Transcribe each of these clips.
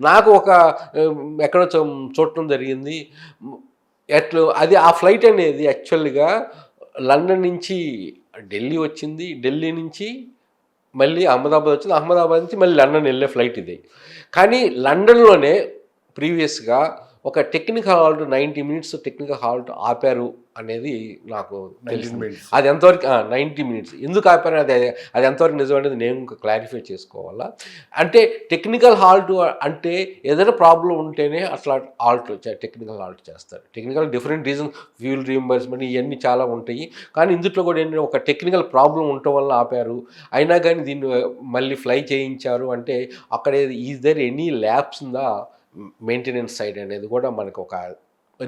నాకు ఒక ఉమ్, ఎక్కడో చూడటం జరిగింది. ఎట్లు అది ఆ ఫ్లైట్ అనేది యాక్చువల్గా లండన్ నుంచి ఢిల్లీ వచ్చింది. ఢిల్లీ నుంచి మళ్ళీ అహ్మదాబాద్ వచ్చింది. అహ్మదాబాద్ నుంచి మళ్ళీ లండన్ వెళ్ళే ఫ్లైట్ ఇది. కానీ లండన్లోనే ప్రీవియస్గా ఒక technical halt ninety minutes technical halt ఆపారు. అనేది నాకు తెలిసింది. అది ఎంతవరకు నైంటీ మినిట్స్ ఎందుకు ఆపారు అది అది ఎంతవరకు నిజం అనేది నేను ఇంకా క్లారిఫై చేసుకోవాలా? అంటే టెక్నికల్ హాల్ట్ అంటే ఏదైనా ప్రాబ్లం ఉంటేనే అట్లా హాల్ట్ టెక్నికల్ హాల్ట్ చేస్తారు. Technical different reason fuel reimbursement ఇవన్నీ చాలా ఉంటాయి. కానీ ఇందులో కూడా ఏంటంటే ఒక టెక్నికల్ ప్రాబ్లం ఉండటం వల్ల ఆపారు. అయినా కానీ దీన్ని మళ్ళీ ఫ్లై చేయించారు. అంటే అక్కడ ఈజ్ దర్ ఎనీ ల్యాబ్స్ ఉందా మెయింటెనెన్స్ సైడ్ అనేది కూడా మనకు ఒక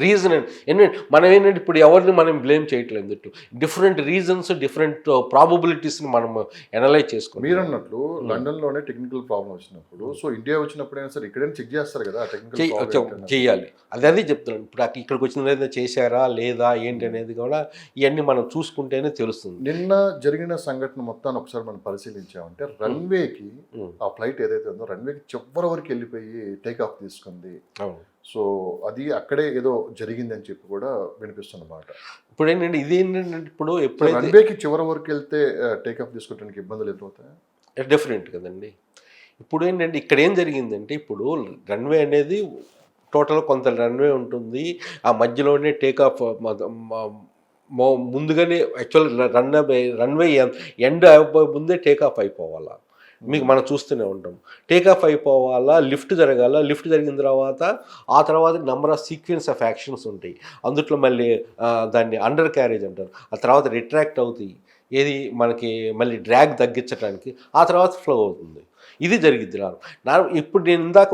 రీజన్ ఏంటంటే మనం ఏంటంటే ఇప్పుడు ఎవరిని మనం బ్లేమ్ చేయట్లేదు ఎందుకు డిఫరెంట్ రీజన్స్ డిఫరెంట్ ప్రాబబిలిటీస్ని మనం అనలైజ్ చేసుకోవాలి. మీరు అన్నట్లు లండన్లోనే టెక్నికల్ ప్రాబ్లం వచ్చినప్పుడు సో ఇండియా వచ్చినప్పుడైనా సరే ఇక్కడైనా చెక్ చేస్తారు కదా టెక్నికల్ చేయాలి అది అదే చెప్తున్నాను. ఇప్పుడు ఇక్కడికి వచ్చిన ఏదైనా చేశారా లేదా ఏంటి అనేది కూడా ఇవన్నీ మనం చూసుకుంటేనే తెలుస్తుంది. నిన్న జరిగిన సంఘటన మొత్తాన్ని ఒకసారి మనం పరిశీలించామంటే రన్వేకి ఉమ్, ఆ ఫ్లైట్ ఏదైతే ఉందో రన్వేకి చివరి వరకు వెళ్ళిపోయి టేక్ ఆఫ్ తీసుకుంది. సో అది అక్కడే ఏదో జరిగిందని చెప్పి కూడా వినిపిస్తున్నమాట ఇప్పుడు ఏంటంటే ఇది ఏంటంటే ఇప్పుడు ఎప్పుడైతే రన్వేకి చివరి వరకు వెళ్తే టేక్ ఆఫ్ తీసుకోవడానికి ఇబ్బందులు ఎదురవుతాయి డిఫరెంట్ కదండి. ఇప్పుడు ఏంటంటే ఇక్కడ ఏం జరిగిందంటే ఇప్పుడు రన్వే అనేది టోటల్ కొంత రన్వే ఉంటుంది. ఆ మధ్యలోనే టేక్ ఆఫ్ ముందుగానే యాక్చువల్ రన్వే రన్వే ఎండ్ అయిపోయే ముందే టేక్ ఆఫ్ అయిపోవాలా? మీకు మనం చూస్తూనే ఉంటాం. టేక్ ఆఫ్ అయిపోవాలా లిఫ్ట్ జరగాల లిఫ్ట్ జరిగిన తర్వాత ఆ తర్వాత number of sequence of actions ఉంటాయి. అందుట్లో మళ్ళీ దాన్ని అండర్ క్యారేజ్ అంటారు. ఆ తర్వాత రిట్రాక్ట్ అవుతాయి. ఏది మనకి మళ్ళీ డ్రాగ్ తగ్గించడానికి ఆ తర్వాత ఫ్లో అవుతుంది. ఇది జరిగిద్ది నాకు నా ఇప్పుడు నేను ఇందాక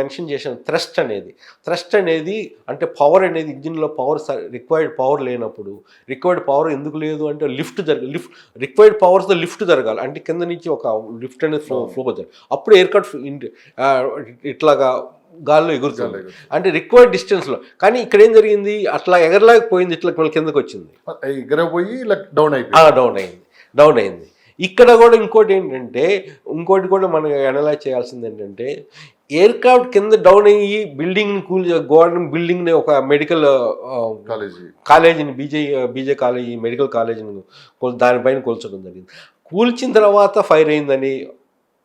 మెన్షన్ చేశాను థ్రస్ట్ అనేది. థ్రస్ట్ అనేది అంటే పవర్ అనేది ఇంజిన్లో పవర్ రిక్వైర్డ్ పవర్ లేనప్పుడు రిక్వైర్డ్ పవర్ ఎందుకు లేదు అంటే లిఫ్ట్ జరగ లిఫ్ట్ రిక్వైర్డ్ పవర్స్తో లిఫ్ట్ జరగాలి. అంటే కింద నుంచి ఒక లిఫ్ట్ అనేది ఫ్లో ఫ్లో జరగాలి. అప్పుడు ఎయిర్ కట్ ఇట్లాగా గాల్లో ఎగురుతుంది. అంటే రిక్వైర్డ్ డిస్టెన్స్లో. కానీ ఇక్కడ ఏం జరిగింది? అట్లా ఎగరలేకపోయింది ఇట్లా మళ్ళీ కిందకి వచ్చింది. ఎగరపోయి ఇలా డౌన్ అయిపోయి డౌన్ అయింది. డౌన్ అయింది. ఇక్కడ కూడా ఇంకోటి ఏంటంటే ఇంకోటి కూడా మనం అనలైజ్ చేయాల్సింది ఏంటంటే ఎయిర్క్రాఫ్ట్ కింద డౌన్ అయ్యి బిల్డింగ్ని కూల్ గవర్నమెంట్ బిల్డింగ్ని ఒక మెడికల్ కాలేజీ కాలేజీని బీజే బీజే కాలేజీ మెడికల్ కాలేజీని కొల్- దానిపైన కూల్చడం జరిగింది. కూల్చిన తర్వాత ఫైర్ అయిందని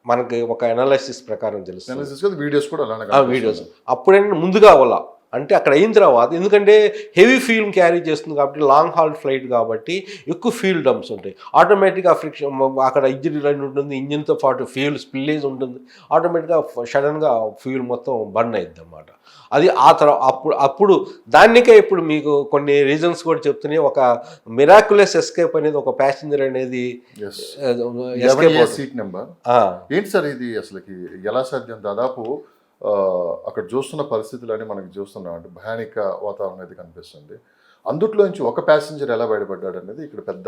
మనకి ఒక అనాలిసిస్ ప్రకారం తెలుస్తుంది. వీడియోస్ కూడా. వీడియోస్ అప్పుడైనా ముందుగా అవ్వాల. అంటే అక్కడ అయిన తర్వాత ఎందుకంటే హెవీ ఫ్యూల్ క్యారీ చేస్తుంది కాబట్టి లాంగ్ హాల్ ఫ్లైట్ కాబట్టి ఎక్కువ ఫ్యూల్ డంప్స్ ఉంటాయి. ఆటోమేటిక్గా ఫ్రిక్షన్ అక్కడ ఇంజిన్ లైన్ ఉంటుంది ఇంజిన్తో పాటు ఫ్యూల్ స్పిల్లేజ్ ఉంటుంది. ఆటోమేటిక్గా సడన్గా ఫ్యూల్ మొత్తం బర్న్ అయింది అనమాట అది ఆ తర్వాత అప్పుడు అప్పుడు దానికే ఇప్పుడు మీకు కొన్ని రీజన్స్ కూడా చెప్తున్నాయి. ఒక మిరాకులస్ ఎస్కేప్ అనేది ఒక ప్యాసింజర్ అనేది Yes. Escape 11A seat number ఏంటి సార్ ఇది? అసలుకి ఎలా సాధ్యం? దాదాపు అక్కడ చూస్తున్న పరిస్థితులని మనకి చూస్తున్నాం అంటే భయానిక వాతావరణం అయితే కనిపిస్తుంది. అందుట్లో నుంచి ఒక ప్యాసింజర్ ఎలా బయటపడ్డాడు అనేది ఇక్కడ పెద్ద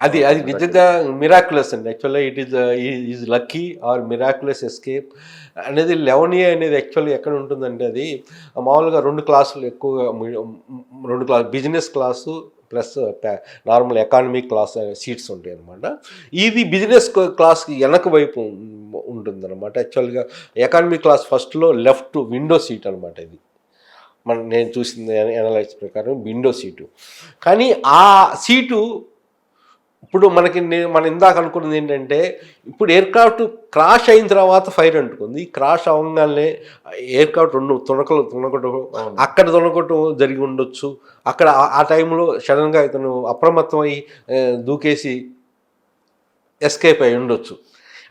అది అది నిజంగా మిరాకులస్ అండి. యాక్చువల్గా it is is lucky or miraculous escape అనేది లెవెన్ ఏ అనేది యాక్చువల్గా ఎక్కడ ఉంటుందంటే అది మామూలుగా రెండు క్లాసులు ఎక్కువగా రెండు class business class plus normal economy class seats ఉంటాయి అనమాట ఇది బిజినెస్ క్లాస్కి వెనక వైపు ఉంటుంది అనమాట యాక్చువల్గా ఎకానమీ క్లాస్ ఫస్ట్లో లెఫ్ట్ విండో సీట్ అనమాట ఇది. మన నేను చూసింది ఎనలైజ్ ప్రకారం విండో సీటు. కానీ ఆ సీటు ఇప్పుడు మనకి మనం ఇందాక అనుకున్నది ఏంటంటే ఇప్పుడు ఎయిర్క్రాఫ్ట్ క్రాష్ అయిన తర్వాత ఫైర్ అంటుకుంది. క్రాష్ అవ్వగానే ఎయిర్క్రాఫ్ట్ రెండు తునకలు తునకటం అవును. అక్కడ తునకటం జరిగి ఉండొచ్చు. అక్కడ ఆ- టైంలో సడన్గా ఇతను అప్రమత్తమై ఆ, దూకేసి ఎస్కేప్ అయి ఉండొచ్చు.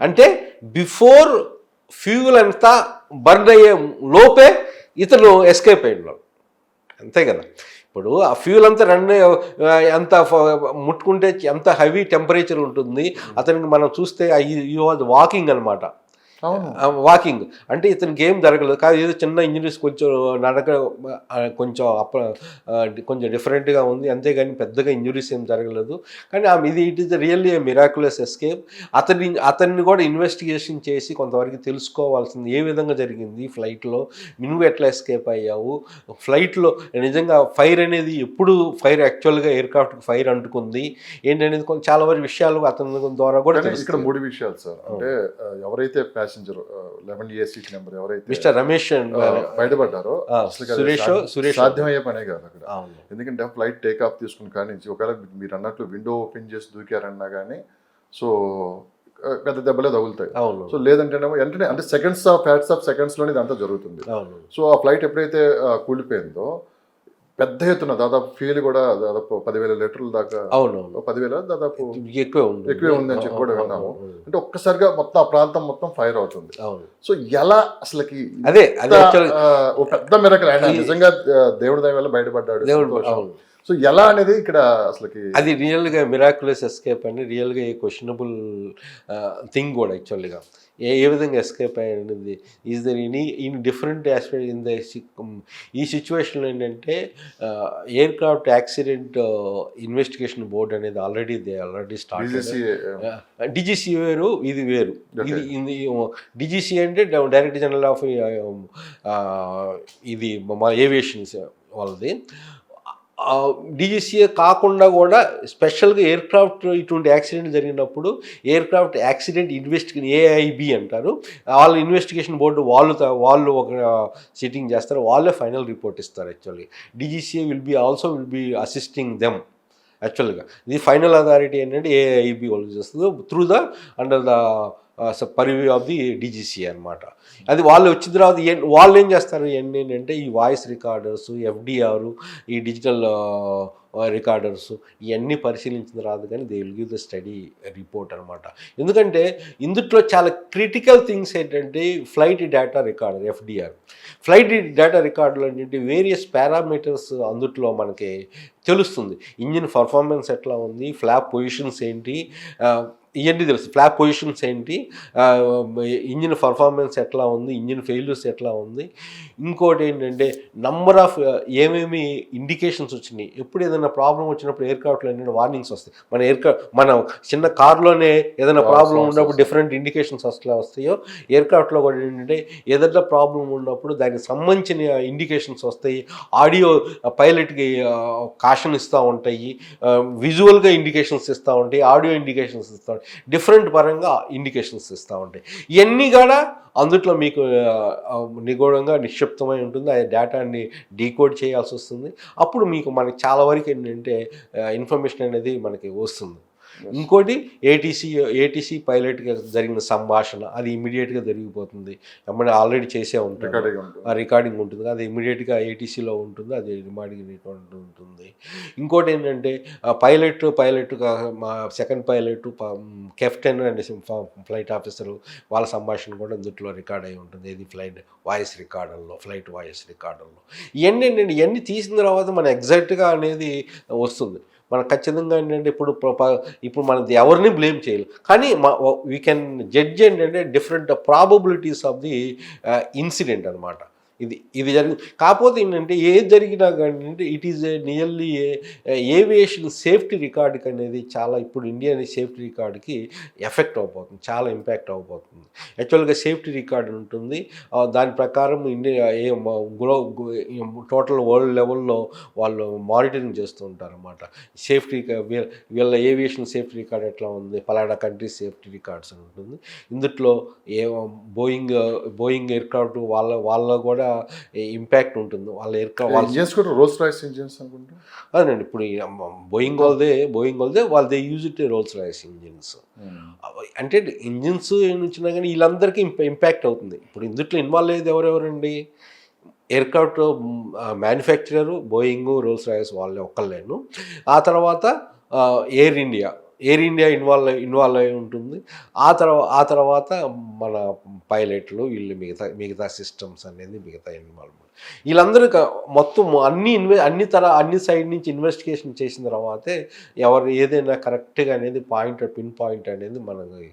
అంటే బిఫోర్ ఫ్యూల్ అంతా బర్న్ అయ్యే లోపే ఇతను ఎస్కేప్ అయి ఉన్నాడు. అంతే కదా? ఇప్పుడు ఆ ఫ్యూల్ అంతా రన్ ఎంత ముట్టుకుంటే ఎంత హెవీ టెంపరేచర్ ఉంటుంది. అతనికి మనం చూస్తే ఈ వాజ్ వాకింగ్ అనమాట. వాకింగ్. అంటే ఇతనికి ఏం జరగలేదు. కాదు ఏదో చిన్న ఇంజరీస్ కొంచెం నడక కొంచెం అప్ప కొంచెం డిఫరెంట్గా ఉంది. అంతేగాని పెద్దగా ఇంజరీస్ ఏం జరగలేదు. కానీ ఆ ఇది it is really a miraculous escape. అతన్ని అతన్ని కూడా ఇన్వెస్టిగేషన్ చేసి కొంతవరకు తెలుసుకోవాల్సింది ఏ విధంగా జరిగింది ఫ్లైట్లో. నువ్వు ఎట్లా ఎస్కేప్ అయ్యావు? ఫ్లైట్లో నిజంగా ఫైర్ అనేది ఎప్పుడు ఫైర్ యాక్చువల్గా ఎయిర్క్రాఫ్ట్కి ఫైర్ అంటుకుంది. ఏంటనేది కొంచెం చాలా వరకు విషయాలు అతని ద్వారా కూడా ఇక్కడ. మూడు విషయాలు సార్. అంటే ఎవరైతే passenger eleven A seat number ఎవరైతే మిస్టర్ రమేష్ ఆ, బయటపడ్డారో అసలు సాధ్యమయ్యే పనే కాదు అక్కడ. ఎందుకంటే ఫ్లైట్ టేక్ ఆఫ్ తీసుకుని కానీ ఒకవేళ మీరు అన్నట్లు విండో ఓపెన్ చేసి దూకారన్నా కానీ సో పెద్ద దెబ్బలే తగులుతాయి. అవును. సో లేదంటేనేమో వెంటనే అంటే సెకండ్స్ ఆఫ్ ఫ్యాట్స్ ఆఫ్ సెకండ్స్లోనే ఇదంతా జరుగుతుంది. అవును. సో ఆ ఫ్లైట్ ఎప్పుడైతే కూలిపోయిందో పెద్ద ఎత్తున దాదాపు ఫీల్ కూడా దాదాపు పదివేల లీటర్ల దాకా అవును పదివేల దాదాపు ఎక్కువ ఉంది. ఎక్కువే ఉందని చెప్పి కూడా విన్నాము. అంటే ఒక్కసారిగా మొత్తం ఆ ప్రాంతం మొత్తం ఫైర్ అవుతుంది. అవును. సో ఎలా అసలుకి అదే పెద్ద మిరకల్ ఆయన నిజంగా దేవుడి దయ వల్ల బయటపడ్డాడు. దేవుడు సో ఎలా అనేది ఇక్కడ అసలుకి అది రియల్గా మిరాకులస్ ఎస్కేప్ అని రియల్గా ఏ క్వశ్చనబుల్ థింగ్ కూడా యాక్చువల్గా ఏ ఏ విధంగా ఎస్కేప్ అయ్యింది is there any in different aspect in the ఈ సిచ్యువేషన్లో ఏంటంటే aircraft accident investigation board అనేది already they already start DGC వేరు ఇది వేరు. ఇది ఇది డిజిసి అంటే డైరెక్టర్ జనరల్ ఆఫ్ ఇది మా ఏవియేషన్స్ వాళ్ళది. డిజిసిఏ కాకుండా కూడా స్పెషల్గా ఎయిర్ క్రాఫ్ట్ ఇటువంటి యాక్సిడెంట్ జరిగినప్పుడు aircraft accident investigate AIB అంటారు. వాళ్ళ ఇన్వెస్టిగేషన్ బోర్డు వాళ్ళు వాళ్ళు ఒక సిట్టింగ్ చేస్తారు. వాళ్ళే ఫైనల్ రిపోర్ట్ ఇస్తారు actually DGCA will be also will be assisting them యాక్చువల్గా. ఇది ఫైనల్ అథారిటీ ఏంటంటే ఏఐబి వాళ్ళు చేస్తుంది. Through the under the purview of the DGC అనమాట అది వాళ్ళు వచ్చిన తర్వాత వాళ్ళు ఏం చేస్తారు ఇవన్నీ ఏంటంటే ఈ వాయిస్ రికార్డర్స్ ఎఫ్డిఆర్ ఈ డిజిటల్ రికార్డర్స్ ఇవన్నీ పరిశీలించిన తర్వాత కానీ they will give the study report అనమాట ఎందుకంటే ఇందుట్లో చాలా క్రిటికల్ థింగ్స్ ఏంటంటే flight data recorder FDR flight data రికార్డులు ఏంటంటే వేరియస్ పారామీటర్స్ అందుట్లో మనకి తెలుస్తుంది. ఇంజిన్ పర్ఫార్మెన్స్ ఎట్లా ఉంది ఫ్లాప్ పొజిషన్స్ ఏంటి ఇవన్నీ తెలుసు. ఫ్లాప్ పొజిషన్స్ ఏంటి? ఇంజిన్ పర్ఫార్మెన్స్ ఎట్లా ఉంది? ఇంజిన్ ఫెయిల్యూర్స్ ఎట్లా ఉంది? ఇంకోటి ఏంటంటే నంబర్ ఆఫ్ ఏమేమి ఇండికేషన్స్ వచ్చినాయి? ఎప్పుడు ఏదైనా ప్రాబ్లం వచ్చినప్పుడు ఎయిర్ క్రాఫ్ట్లో ఏంటంటే వార్నింగ్స్ వస్తాయి. మన ఎయిర్ క్రాఫ్ట్ మన చిన్న కార్లోనే ఏదైనా ప్రాబ్లం ఉన్నప్పుడు. డిఫరెంట్ ఇండికేషన్స్ అట్లా వస్తాయో ఎయిర్ క్రాఫ్ట్లో కూడా ఏంటంటే ఏదైనా ప్రాబ్లం ఉన్నప్పుడు దానికి సంబంధించిన ఇండికేషన్స్ వస్తాయి. ఆడియో పైలట్కి కాషన్ ఇస్తూ ఉంటాయి. విజువల్గా ఇండికేషన్స్ ఇస్తూ ఉంటాయి. ఆడియో ఇండికేషన్స్ ఇస్తూ ఉంటాయి. డిఫరెంట్ పరంగా ఇండికేషన్స్ ఇస్తూ ఉంటాయి. ఇవన్నీ కూడా అందుట్లో మీకు నిగూఢంగా నిక్షిప్తమై ఉంటుంది. ఆ డేటాని డీకోడ్ చేయాల్సి వస్తుంది. అప్పుడు మీకు మనకి చాలా వరకు ఏంటంటే ఇన్ఫర్మేషన్ అనేది మనకి వస్తుంది. ఇంకోటి ఏటీసీ ఏటీసీ పైలట్గా జరిగిన సంభాషణ అది ఇమీడియట్గా జరిగిపోతుంది. ఎమ్మడే ఆల్రెడీ చేసే ఉంటుంది. రికార్డింగ్ ఉంటుంది. ఆ రికార్డింగ్ ఉంటుంది. అది ఇమీడియట్గా ఏటీసీలో ఉంటుంది. అది రికార్డింగ్ ఉంటుంది. ఇంకోటి ఏంటంటే పైలట్ పైలట్ మా second pilot captain and flight officer వాళ్ళ సంభాషణ కూడా ఇందులో రికార్డ్ అయి ఉంటుంది. ఇది ఫ్లైట్ వాయిస్ రికార్డర్లో ఫ్లైట్ వాయిస్ రికార్డర్లో ఇవన్నీ ఇవన్నీ తీసిన తర్వాత మన ఎగ్జాక్ట్గా అనేది వస్తుంది. మనం ఖచ్చితంగా ఏంటంటే ఇప్పుడు ఇప్పుడు మనం ఎవరిని బ్లేమ్ చేయలేదు కానీ వీ కెన్ జడ్జ్ ఏంటంటే different probabilities of the incident అనమాట ఇది ఇది జరిగి కాకపోతే ఏంటంటే ఏది జరిగినా కానీ అంటే it is a nearly aviation safety రికార్డుకి అనేది చాలా ఇప్పుడు ఇండియన్ సేఫ్టీ రికార్డుకి ఎఫెక్ట్ అవబోతుంది చాలా ఇంపాక్ట్ అవబోతుంది. యాక్చువల్గా సేఫ్టీ రికార్డు ఉంటుంది. దాని ప్రకారం ఇండియా ఏ గ్లో టోటల్ వరల్డ్ లెవెల్లో వాళ్ళు మానిటరింగ్ చేస్తూ ఉంటారు అన్నమాట సేఫ్టీ వీళ్ళ ఏవియేషన్ సేఫ్టీ రికార్డ్ ఎట్లా ఉంది? పలానా కంట్రీ సేఫ్టీ రికార్డ్స్ అని ఉంటుంది. ఇందుట్లో ఏ బోయింగ్ బోయింగ్ ఎయిర్క్రాఫ్ట్ వాళ్ళ వాళ్ళ కూడా ఇంపాక్ట్ ఉంటుంది. వాళ్ళ ఎయిర్క్రాఫ్ట్ వాళ్ళ కూడా రోల్స్ రాయిస్ ఇంజిన్స్ అనుకుంటా? అదేనండి ఇప్పుడు బోయింగ్ వాళ్ళదే బోయింగ్ వాళ్ళదే వాళ్ళదే use it Rolls Royce engines అంటే ఇంజిన్స్ వచ్చినా కానీ వీళ్ళందరికీ ఇంపాక్ట్ అవుతుంది. ఇప్పుడు ఇందుట్లో ఇన్వాల్వ్ అయ్యేది ఎవరెవరండి? Aircraft manufacturer Boeing Rolls Royce వాళ్ళే ఒక్కళ్ళేను. ఆ తర్వాత Air India Air India involve involve అయి ఉంటుంది. ఆ తర్వాత ఆ తర్వాత మన పైలట్లు వీళ్ళు మిగతా మిగతా సిస్టమ్స్ అనేది మిగతా ఇన్వాల్వ్ వీళ్ళందరూ క- మొత్తం అన్ని ఇన్వె అన్ని తర అన్ని సైడ్ నుంచి ఇన్వెస్టిగేషన్ చేసిన తర్వాతే ఎవరు ఏదైనా కరెక్ట్గా అనేది పాయింట్ పిన్ పాయింట్ అనేది మనకి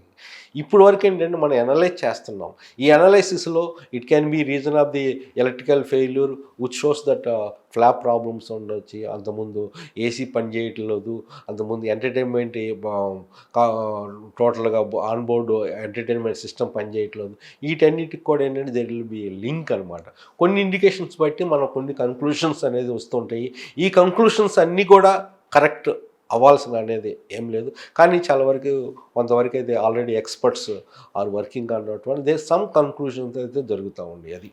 ఇప్పుడు వరకు ఏంటంటే మనం అనలైజ్ చేస్తున్నాం. ఈ అనాలైసిస్లో it can be reason of the electrical failure which shows that flap problems ఉండొచ్చు అంతకుముందు ఏసీ పని చేయట్లేదు అంతకుముందు ఎంటర్టైన్మెంట్ టోటల్గా ఆన్ బోర్డు ఎంటర్టైన్మెంట్ సిస్టమ్ పనిచేయట్లేదు వీటన్నిటికి కూడా ఏంటంటే దెర్ విల్ బి లింక్ అనమాట కొన్ని ఇండికేషన్ ఇండికేషన్స్ బట్టి మనం కొన్ని కంక్లూషన్స్ అనేది వస్తుంటాయి. ఈ కంక్లూషన్స్ అన్నీ కూడా కరెక్ట్ అవ్వాల్సిన అనేది ఏం లేదు. కానీ చాలా వరకు కొంతవరకు అయితే ఆల్రెడీ ఎక్స్పర్ట్స్ ఆర్ వర్కింగ్ అన్నటువంటి దే సమ్ కన్క్లూషన్స్ అయితే జరుగుతూ ఉంది అది.